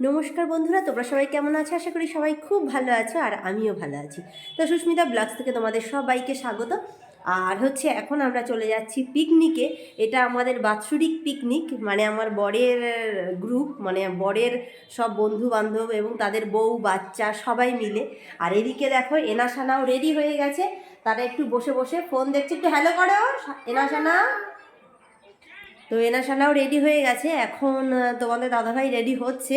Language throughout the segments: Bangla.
নমস্কার বন্ধুরা, তোমরা সবাই কেমন আছো? আশা করি সবাই খুব ভালো আছো আর আমিও ভালো আছি। তো সুস্মিতা ব্লগস থেকে তোমাদের সবাইকে স্বাগত। আর হচ্ছে এখন আমরা চলে যাচ্ছি পিকনিকে এটা আমাদের বাৎসরিক পিকনিক মানে আমার বরের গ্রুপ মানে বরের সব বন্ধু বান্ধব এবং তাদের বউ, বাচ্চা সবাই মিলে। আর এদিকে দেখো এনাসানাও রেডি হয়ে গেছে। তারা একটু বসে বসে ফোন দেখছে। একটু হ্যালো করো এনাসানা তো এনাশালাও রেডি হয়ে গেছে। এখন তোমাদের দাদাভাই রেডি হচ্ছে।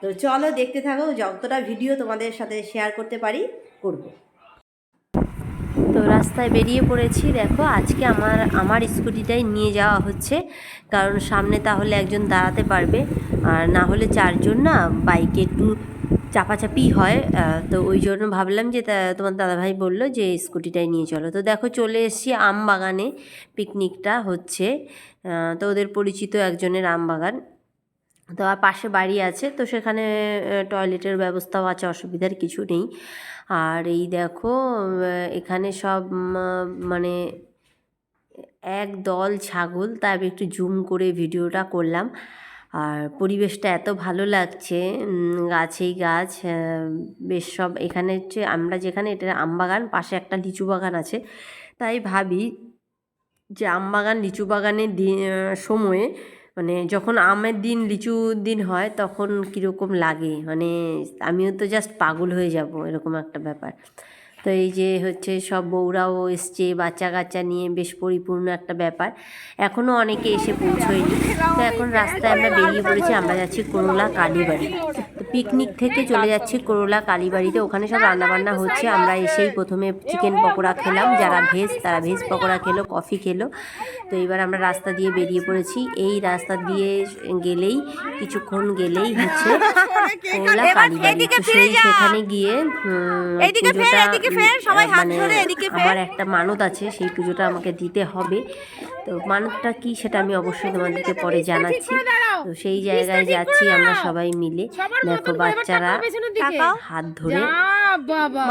তো চলো দেখতে থাকো, যতটা ভিডিও তোমাদের সাথে শেয়ার করতে পারি, করব। তো রাস্তায় বেরিয়ে পড়েছি। দেখো, আজকে আমার আমার স্কুটিটাই নিয়ে যাওয়া হচ্ছে। কারণ সামনে তাহলে একজন দাঁড়াতে পারবে। আর না হলে চারজন না বাইকে একটু চাপাচাপি হয় তো ওই জন্য ভাবলাম যে তোমার দাদাভাই বলল যে স্কুটিটাই নিয়ে চলো। তো দেখো চলে এসেছি আম বাগানে, পিকনিকটা হচ্ছে। তো ওদের পরিচিত একজনের আম বাগান। তো আর পাশে বাড়ি আছে, তো সেখানে টয়লেটের ব্যবস্থাও আছে, অসুবিধার কিছু নেই। আর এই দেখো এখানে সব মানে এক দল ছাগল তাই একটু জুম করে ভিডিওটা করলাম। আর পরিবেশটা এত ভালো লাগছে গাছেই গাছ বেশ সব এখানে হচ্ছে আমরা যেখানে এটা আমবাগান পাশে একটা লিচু বাগান আছে। তাই ভাবি যে আম বাগান, লিচু বাগানের সময়ে মানে যখন আমের দিন লিচুর দিন হয় তখন কীরকম লাগে? মানে আমিও তো জাস্ট পাগল হয়ে যাব, এরকম একটা ব্যাপার। তো এই যে হচ্ছে সব বউরাও এসছে বাচ্চা কাচ্চা নিয়ে বেশ পরিপূর্ণ একটা ব্যাপার। এখনও অনেকে এসে পৌঁছয়নি। তো এখন রাস্তায় আমরা বেরিয়ে পড়েছি, আমরা যাচ্ছি করোলা কালীবাড়ি। পিকনিক থেকে চলে যাচ্ছি করোলা কালীবাড়িতে। ওখানে সব রান্নাবান্না হচ্ছে। আমরা এসেই প্রথমে চিকেন পকোড়া খেলাম। যারা ভেজ তারা ভেজ পকোড়া খেলো কফি খেলো। তো এবার আমরা রাস্তা দিয়ে বেরিয়ে পড়েছি। এই রাস্তা দিয়ে গেলেই কিছুক্ষণ গেলেই হচ্ছে করোলা কালীবাড়ি। সেই সেখানে গিয়ে পুজোটা মানে আমার একটা মানত আছে সেই পুজোটা আমাকে দিতে হবে। তো মানতটা কি সেটা আমি অবশ্যই তোমাদেরকে পরে জানাচ্ছি। তো সেই জায়গায় যাচ্ছি আমরা সবাই মিলে। দেখো বাচ্চারা। হাত ধরে।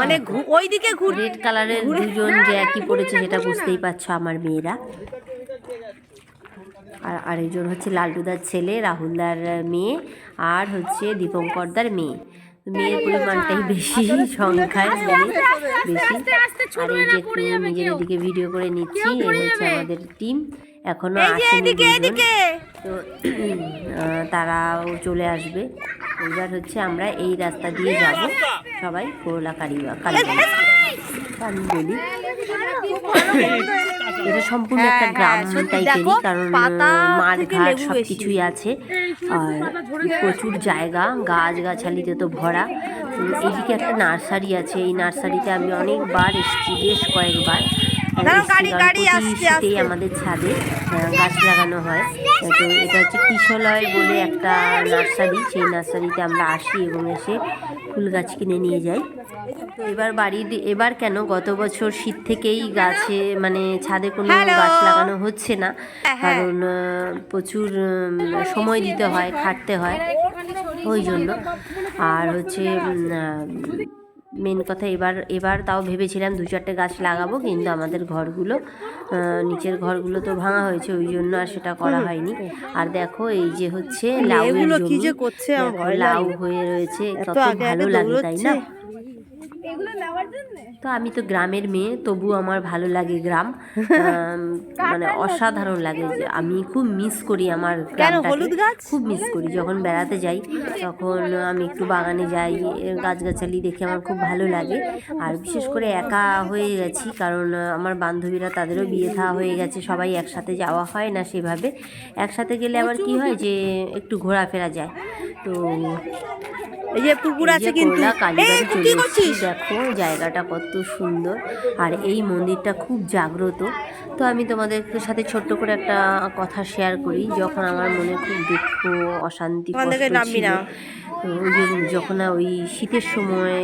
মানে ওইদিকে রেড কালারের দুজন যে একই পড়েছে সেটা বুঝতেই পারছ আমার মেয়েরা। আর আরেকজন হচ্ছে লালটুদার ছেলে রাহুলদার মেয়ে আর হচ্ছে দীপঙ্করদার মেয়ে। মেয়ের পরিমাণটাই বেশি সংখ্যায় বেশি। আর এই যে নিজের দিকে ভিডিও করে নিচ্ছি এই হচ্ছে আমাদের টিম এখনও আসেনি তো তারাও চলে আসবে। এবার হচ্ছে আমরা এই রাস্তা দিয়ে যাব। সবাই করোলা কালীবা কালীবাড়ি আমি বলি। এটা সম্পূর্ণ একটা গ্রাম টাইপেরই কারণ মাঠ ঘাট সব কিছুই আছে। আর প্রচুর জায়গা গাছ গাছালিতে তো ভরা। এদিকে একটা নার্সারি আছে। এই নার্সারিতে আমি অনেকবার এসেছি বেশ কয়েকবার। শীতেই আমাদের ছাদে। গাছ লাগানো হয়। তো এটা হচ্ছে কিশলয় বলে একটা নার্সারি। সেই নার্সারিতে আমরা আসি এবং এসে ফুল গাছ কিনে নিয়ে যাই। তো এবার বাড়ির এবার কেন গত বছর শীত থেকেই গাছে মানে ছাদে কোনো গাছ লাগানো হচ্ছে না। কারণ প্রচুর সময় দিতে হয় খাটতে হয়। ওই জন্য। আর হচ্ছে মেন কথা এবার এবার তাও ভেবেছিলাম দু চারটে গাছ লাগাবো কিন্তু আমাদের ঘরগুলো আহ, নিচের ঘরগুলো তো ভাঙা হয়েছে ওই জন্য আর সেটা করা হয়নি। আর দেখো এই যে হচ্ছে লাউ কি যে করছে লাউ হয়ে রয়েছে কত ভালো লাগে তাই না। তো আমি তো গ্রামের মেয়ে তবু আমার ভালো লাগে গ্রাম। মানে অসাধারণ লাগে যে আমি খুব মিস করি আমার গ্রামটাকে। হলুদ গাছ? খুব মিস করি। যখন বেড়াতে যাই তখন আমি একটু বাগানে যাই গাছগাছালি দেখে আমার খুব ভালো লাগে। আর বিশেষ করে একা হয়ে গেছি কারণ আমার বান্ধবীরা তাদেরও বিয়ে থাওয়া হয়ে গেছে সবাই একসাথে যাওয়া হয় না সেভাবে। একসাথে গেলে আবার কি হয় যে একটু ঘোরাফেরা যায়। তো এই যে পুকুর আছে কিন্তু। করলা এই চলে কি করছিস? দেখো জায়গাটা কত সুন্দর। আর এই মন্দিরটা খুব জাগ্রত। তো আমি তোমাদের সাথে ছোট্ট করে একটা কথা শেয়ার করি। যখন আমার মনে খুব দুঃখ অশান্তি ছিল যখন ওই শীতের সময়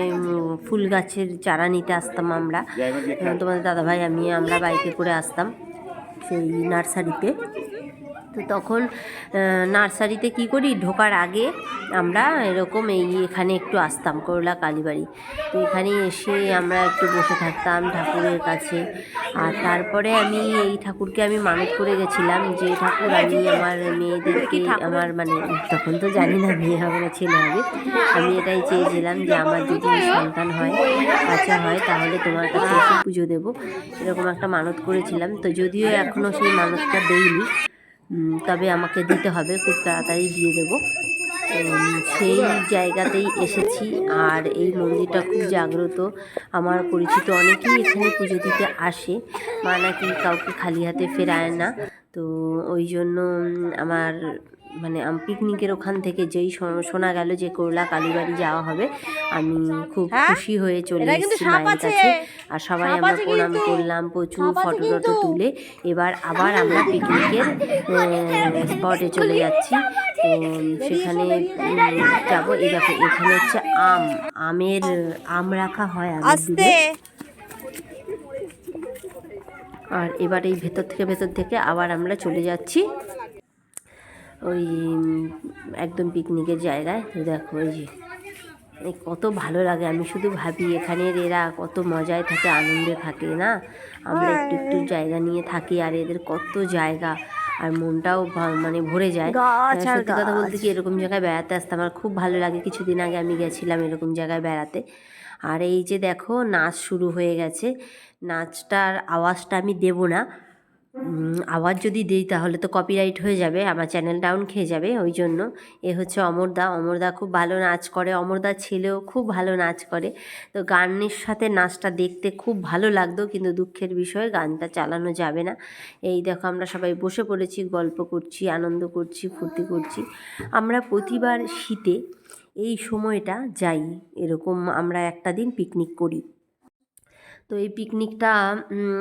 ফুল গাছের চারা নিতে আসতাম আমরা তোমাদের দাদাভাই আমি আমরা বাইকে করে আসতাম সেই নার্সারিতে। তো তখন নার্সারিতে কি করি? ঢোকার আগে আমরা এরকম এই এখানে একটু আসতাম করলা কালীবাড়ি। তো এখানে এসে আমরা একটু বসে থাকতাম ঠাকুরের কাছে। আর তারপরে আমি এই ঠাকুরকে আমি মানত করে গেছিলাম যে ঠাকুর আমি আমার মেয়েদেরকে আমার মানে তখন তো জানি না মেয়ে হবে না ছেলে হবে। আমি এটাই চেয়েছিলাম যে আমার যদি সন্তান হয় বাচ্চা হয় তাহলে তোমার কাছে এসে পুজো দেবো। এরকম একটা মানত করেছিলাম। তো যদিও এখনও সেই মানতটা দেইনি। তবে আমাকে দিতে হবে, খুব তাড়াতাড়ি দিয়ে দেবো। সেই জায়গাতেই এসেছি, আর এই মন্দিরটা খুব জাগ্রত। আমার পরিচিত অনেকেই এখানে পুজো দিতে আসে, মা নাকি কাউকে খালি হাতে ফেরায় না। তো ওই জন্য আমার মানে আম- পিকনিকের ওখান থেকে যেই শোনা গেল যে করলা কালীবাড়ি যাওয়া হবে আমি খুব হ্যাঁ? খুশি হয়ে চলে এসেছি মায়ের কাছে। আর সবাই আমরা প্রণাম করলাম প্রচুর ফটো টটো তুলে। এবার আবার আমরা পিকনিকের স্পটে চলে যাচ্ছি। তো সেখানে যাব। এই দেখো এখানে হচ্ছে আম। আমের আম রাখা হয় আমের আস্তে। আর এবার এই ভেতর থেকে ভেতর থেকে আবার আমরা চলে যাচ্ছি। ওই একদম পিকনিকের জায়গায়। তো দেখো ওই যে। কত ভালো লাগে। আমি শুধু ভাবি এখানের এরা কত মজায় থাকে আনন্দে থাকে না? আমরা একটু একটু জায়গা নিয়ে থাকি আর এদের কত জায়গা। আর মনটাও মানে ভরে যায়। সত্যি কথা বলতে কি এরকম জায়গায় বেড়াতে আসতে আমার খুব ভালো লাগে। কিছুদিন আগে আমি গেছিলাম এরকম জায়গায় বেড়াতে। আর এই যে দেখো নাচ শুরু হয়ে গেছে। নাচটার আওয়াজটা আমি দেব না। আওয়াজ যদি দিই তাহলে তো কপিরাইট হয়ে যাবে, আমার চ্যানেল ডাউন খেয়ে যাবে, ওই জন্য। এ হচ্ছে অমরদা অমরদা খুব ভালো নাচ করে অমরদার ছেলেও খুব ভালো নাচ করে। তো গানের সাথে নাচটা দেখতে খুব ভালো লাগতো, কিন্তু দুঃখের বিষয় গানটা চালানো যাবে না। এই দেখো আমরা সবাই বসে পড়েছি, গল্প করছি, আনন্দ করছি, ফুর্তি করছি। আমরা প্রতিবার শীতে এই সময়টা যাই, এরকম আমরা একটা দিন পিকনিক করি। তো এই পিকনিকটা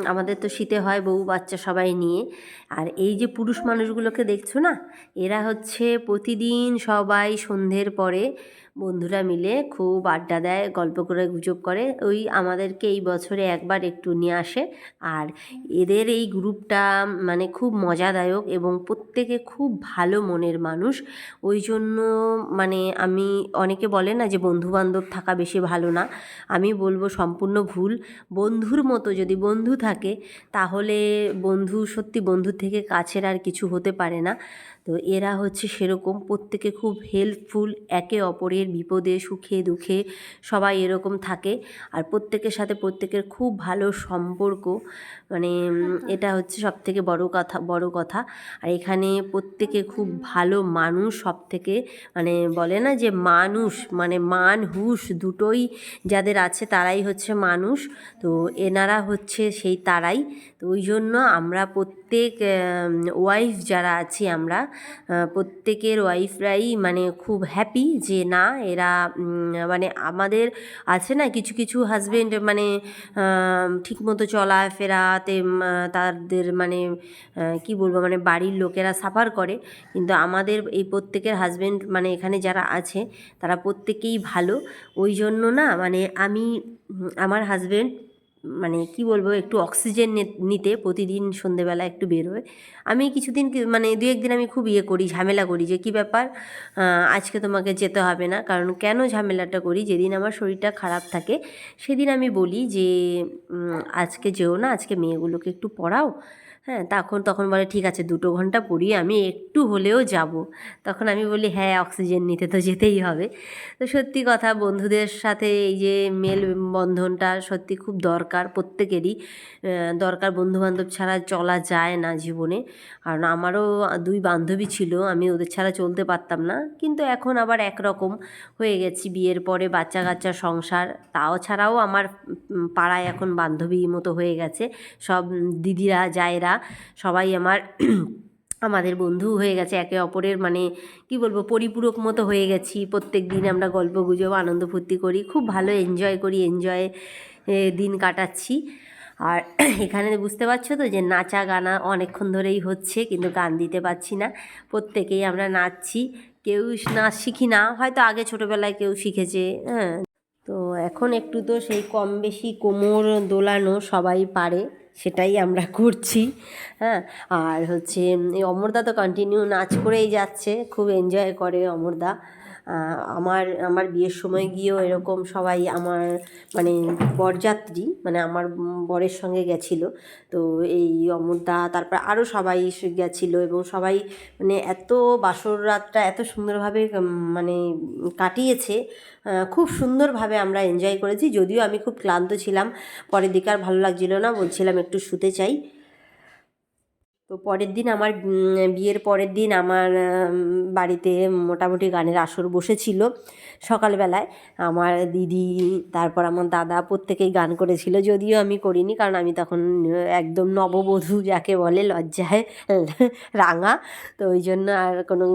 আমাদের তো শীতে হয় বউ, বাচ্চা সবাই নিয়ে। আর এই যে পুরুষ মানুষগুলোকে দেখছ না? এরা হচ্ছে প্রতিদিন সবাই সন্ধ্যের পরে বন্ধুরা মিলে খুব আড্ডা দেয়, গল্প করে গুজব করে। ওই আমাদেরকে এই বছরে একবার একটু নিয়ে আসে। আর এদের এই গ্রুপটা মানে খুব মজাদায়ক এবং প্রত্যেকে খুব ভালো মনের মানুষ। ওই জন্য মানে আমি, অনেকে বলে না যে বন্ধু বান্ধব থাকা বেশি ভালো না। আমি বলব সম্পূর্ণ ভুল। বন্ধুর মতো যদি বন্ধু থাকে, তাহলে বন্ধু সত্যি বন্ধুর থেকে কাছের আর কিছু হতে পারে না। তো এরা হচ্ছে সেরকম। প্রত্যেকে খুব হেল্পফুল একে অপরের বিপদে সুখে দুঃখে সবাই এরকম থাকে। আর প্রত্যেকের সাথে প্রত্যেকের খুব ভালো সম্পর্ক। মানে এটা হচ্ছে সব থেকে বড় কথা বড় কথা। আর এখানে প্রত্যেকে খুব ভালো মানুষ সব থেকে মানে বলে না যে মানুষ মানে মান হুশ দুটোই যাদের আছে তারাই হচ্ছে মানুষ। তো এনারা হচ্ছে সেই তারাই। তো ওই জন্য আমরা প্রত্যেক ওয়াইফ যারা আছি আমরা প্রত্যেকের ওয়াইফরাই মানে খুব হ্যাপি যে না এরা মানে আমাদের আছে না কিছু কিছু হাজবেন্ড মানে ঠিকমতো চলাফেরাতে আহ, তাদের মানে কী বলব মানে বাড়ির লোকেরা সাফার করে। কিন্তু আমাদের এই প্রত্যেকের হাজব্যান্ড মানে এখানে যারা আছে তারা প্রত্যেকেই ভালো। ওই জন্য না মানে আমি আমার হাজবেন্ড মানে কি বলব, একটু অক্সিজেন নিতে প্রতিদিন সন্ধেবেলা একটু বেরোয়। আমি কিছুদিন মানে দু একদিন আমি খুব ইয়ে করি, ঝামেলা করি যে কি ব্যাপার আজকে তোমাকে যেতে হবে না। কারণ কেন ঝামেলাটা করি? যেদিন আমার শরীরটা খারাপ থাকে, সেদিন আমি বলি যে আজকে যেও না, আজকে মেয়েগুলোকে একটু পড়াও। হ্যাঁ তখন তখন বলে, ঠিক আছে, দুটো ঘণ্টা পড়িয়ে আমি একটু হলেও যাব। তখন আমি বলি হ্যাঁ অক্সিজেন নিতে তো যেতেই হবে। তো সত্যি কথা, বন্ধুদের সাথে এই যে মেল বন্ধনটা সত্যি খুব দরকার প্রত্যেকেরই। দরকার বন্ধুবান্ধব ছাড়া চলা যায় না জীবনে। কারণ আমারও দুই বান্ধবী ছিল, আমি ওদের ছাড়া চলতে পারতাম না। কিন্তু এখন আবার একরকম হয়ে গেছি, বিয়ের পরে বাচ্চা কাচ্চা সংসার। তাও ছাড়াও আমার পাড়ায় এখন বান্ধবী মতো হয়ে গেছে। সব দিদিরা, জায়েরা সবাই আমার আমাদের বন্ধু হয়ে গেছে, একে অপরের মানে কি বলব, পরিপূরক মতো হয়ে গেছি। প্রত্যেক দিন আমরা গল্প গুজব, আনন্দ ফুর্তি করি, খুব ভালো এনজয় করি এনজয় দিন কাটাচ্ছি। আর এখানে বুঝতে পারছ তো যে নাচা গানা অনেকক্ষণ ধরেই হচ্ছে, কিন্তু গান দিতে পারছি না। প্রত্যেকেই আমরা নাচছি, কেউ নাচ শিখি না, হয়তো আগে ছোটোবেলায় কেউ শিখেছে হ্যাঁ। তো এখন একটু তো সেই কম বেশি কোমর দোলানো সবাই পারে। সেটাই আমরা করছি হ্যাঁ। আর হচ্ছে অমরদা তো কন্টিনিউ নাচ করেই যাচ্ছে, খুব এনজয় করে অমরদা। আমার আমার বিয়ের সময় গিয়েও এরকম সবাই আমার মানে বরযাত্রী মানে আমার বরের সঙ্গে গেছিল। তো এই অমরদা তারপর আরও সবাই গেছিল এবং সবাই মানে এত বাসর রাতটা এত সুন্দরভাবে মানে কাটিয়েছে খুব সুন্দরভাবে আমরা এনজয় করেছি। যদিও আমি খুব ক্লান্ত ছিলাম, পরের দিকে আর ভালো লাগছিল না, বলছিলাম একটু শুতে চাই। তো পরের দিন আমার বিয়ের পরের দিন আমার বাড়িতে মোটামুটি গানের আসর বসেছিল সকালবেলায়। আমার দিদি, তারপর আমার দাদা প্রত্যেকেই গান করেছিল। যদিও আমি করিনি, কারণ আমি তখন একদম নববধূ যাকে বলে লজ্জায় রাঙা। তো ওই জন্য আর কোনো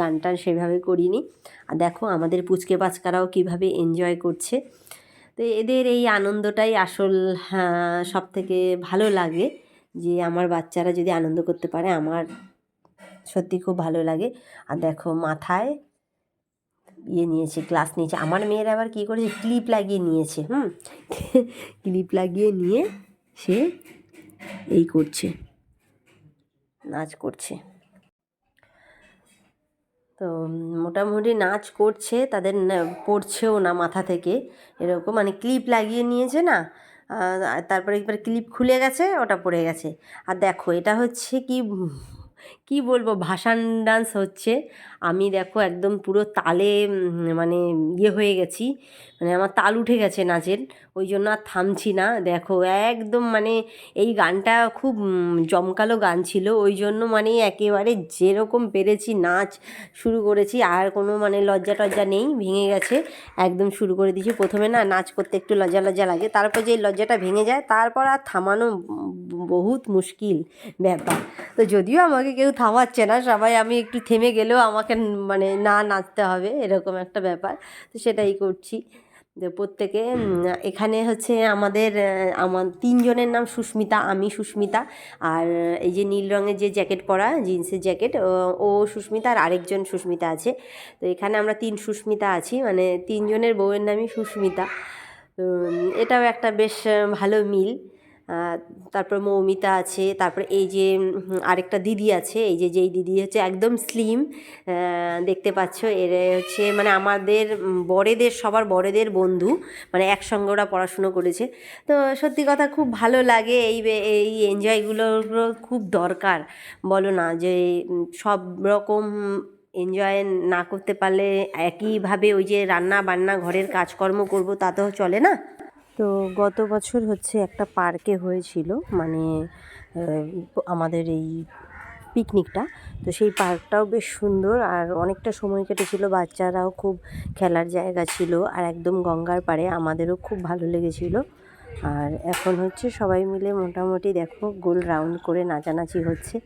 গান টান সেভাবে করিনি। আর দেখো আমাদের পুচকে পাচকারাও কীভাবে এনজয় করছে। তো এদের এই আনন্দটাই আসল সব থেকে ভালো লাগে। যে আমার বাচ্চারা যদি আনন্দ করতে পারে, আমার সত্যি খুব ভালো লাগে। আর দেখো মাথায় ইয়ে নিয়েছে, গ্লাস নিয়েছে। আমার মেয়ের আবার কী করেছে? ক্লিপ লাগিয়ে নিয়েছে, হুম? ক্লিপ লাগিয়ে নিয়ে সে এই করছে, নাচ করছে। তো মোটামুটি নাচ করছে, তাদের পড়ছেও না মাথা থেকে। এরকম মানে ক্লিপ লাগিয়ে নিয়েছে না তারপরে একবার ক্লিপ খুলে গেছে ওটা পড়ে গেছে। আর দেখো এটা হচ্ছে কি কি বলব, ভাসান ডান্স হচ্ছে। আমি দেখো একদম পুরো তালে মানে ইয়ে হয়ে গেছি। মানে আমার তাল উঠে গেছে নাচের, ওই জন্য আর থামছি না। দেখো একদম মানে এই গানটা খুব জমকালো গান ছিল। ওই জন্য মানে একেবারে যেরকম পেরেছি নাচ শুরু করেছি। আর কোনো মানে লজ্জা টজ্জা নেই, ভেঙে গেছে। একদম শুরু করে দিয়েছি। প্রথমে না নাচ করতে একটু লজ্জা লজ্জা লাগে। তারপর যে লজ্জাটা ভেঙে যায়, তারপর আর থামানো বহুত মুশকিল ব্যাপার। তো যদিও আমাকে কেউ থামাচ্ছে না, সবাই আমি একটু থেমে গেলেও আমাকে মানে না নাচতে হবে, এরকম একটা ব্যাপার। তো সেটাই করছি। প্রত্যেকে এখানে হচ্ছে আমাদের আমার তিনজনের নাম সুস্মিতা, আমি সুস্মিতা। আর এই যে নীল রঙের যে জ্যাকেট পরা, জিন্সের জ্যাকেট, ও সুস্মিতা আর আরেকজন সুস্মিতা আছে। তো এখানে আমরা তিন সুস্মিতা আছি মানে তিনজনের বউয়ের নামই সুস্মিতা। তো এটাও একটা বেশ ভালো মিল। তারপর মৌমিতা আছে, তারপর এই যে আরেকটা দিদি আছে, এই যে যেই দিদি হচ্ছে একদম স্লিম দেখতে পাচ্ছ, এর হচ্ছে মানে আমাদের বড়েদের, সবার বড়েদের বন্ধু মানে একসঙ্গে ওরা পড়াশুনো করেছে। তো সত্যি কথা খুব ভালো লাগে এই এই এনজয়গুলো খুব দরকার। বলো না যে সব রকম এনজয় না করতে পারলে একইভাবে ওই যে রান্না বান্না, ঘরের কাজকর্ম করব, তা তো চলে না? তো গত বছর হচ্ছে একটা পার্কে হয়েছিল মানে আমাদের এই পিকনিকটা। তো সেই পার্কটাও বেশ সুন্দর আর অনেকটা সময় কেটেছিল, বাচ্চারাও খুব খেলার জায়গা ছিল আর একদম গঙ্গার পাড়ে আমাদেরও খুব ভালো লেগেছিল। আর এখন হচ্ছে সবাই মিলে মোটামুটি দেখো গোল রাউন্ড করে নাচানাচি হচ্ছে।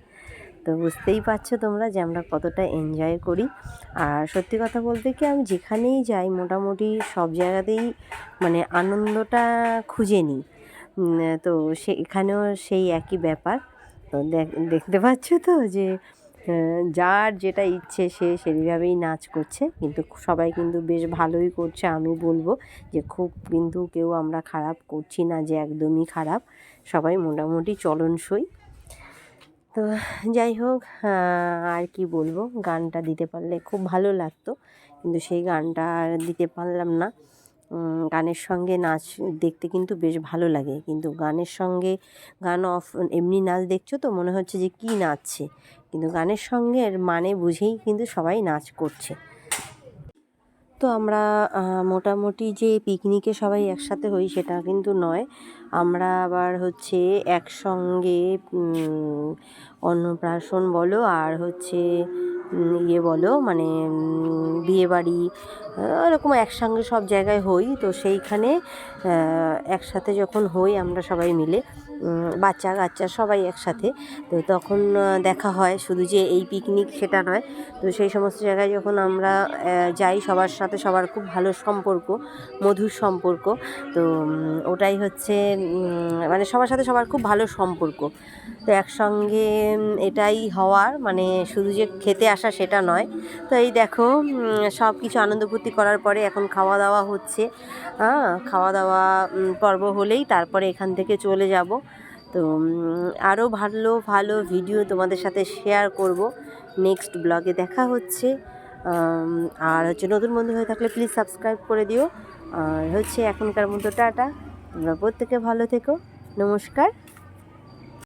তো বুঝতেই পারছ তোমরা যে আমরা কতটা এনজয় করি। আর সত্যি কথা বলতে কি আমি যেখানেই যাই মোটামুটি সব জায়গাতেই মানে আনন্দটা খুঁজে নিই। তো সে, এখানেও সেই একই ব্যাপার। তো দেখ- দেখতে পাচ্ছ তো যে যার যেটা ইচ্ছে সে সেইভাবেই নাচ করছে। কিন্তু সবাই কিন্তু বেশ ভালোই করছে আমি বলব যে, খুব কিন্তু কেউ আমরা খারাপ করছি না যে একদমই খারাপ। সবাই মোটামুটি চলনসই। তো যাই হোক আর কি বলব? গানটা দিতে পারলে খুব ভালো লাগতো। কিন্তু সেই গানটা আর দিতে পারলাম না। গানের সঙ্গে নাচ দেখতে কিন্তু বেশ ভালো লাগে। কিন্তু গানের সঙ্গে গান অফ, এমনি নাচ দেখছ তো, মনে হচ্ছে যে কী নাচছে? কিন্তু গানের সঙ্গে মানে বুঝেই কিন্তু সবাই নাচ করছে। তো আমরা মোটামুটি যে পিকনিকে সবাই একসাথে হই সেটা কিন্তু নয়। আমরা আবার হচ্ছে একসঙ্গে অন্নপ্রাশন বলো আর হচ্ছে ইয়ে বলো মানে বিয়েবাড়ি এরকম একসঙ্গে সব জায়গায় হই। তো সেইখানে একসাথে যখন হই আমরা সবাই মিলে। বাচ্চা কাচ্চা সবাই একসাথে। তো তখন দেখা হয় শুধু যে এই পিকনিক সেটা নয়। তো সেই সমস্ত জায়গায় যখন আমরা যাই, সবার সাথে সবার খুব ভালো সম্পর্ক, মধুর সম্পর্ক। তো ওটাই হচ্ছে মানে সবার সাথে সবার খুব ভালো সম্পর্ক। তো একসঙ্গে এটাই হওয়ার মানে শুধু যে খেতে আসা সেটা নয়। তো এই দেখো সব কিছু আনন্দ ফুর্তি করার পরে এখন খাওয়া দাওয়া হচ্ছে। হ্যাঁ খাওয়া দাওয়া পর্ব হলেই তারপরে এখান থেকে চলে যাব। তো আরও ভালো ভালো ভিডিও তোমাদের সাথে শেয়ার করব। নেক্সট ব্লগে দেখা হচ্ছে। আর হচ্ছে নতুন বন্ধু হয়ে থাকলে প্লিজ সাবস্ক্রাইব করে দিও। আর হচ্ছে এখনকার মতো টাটা। তোমরা প্রত্যেকে ভালো থেকো। নমস্কার।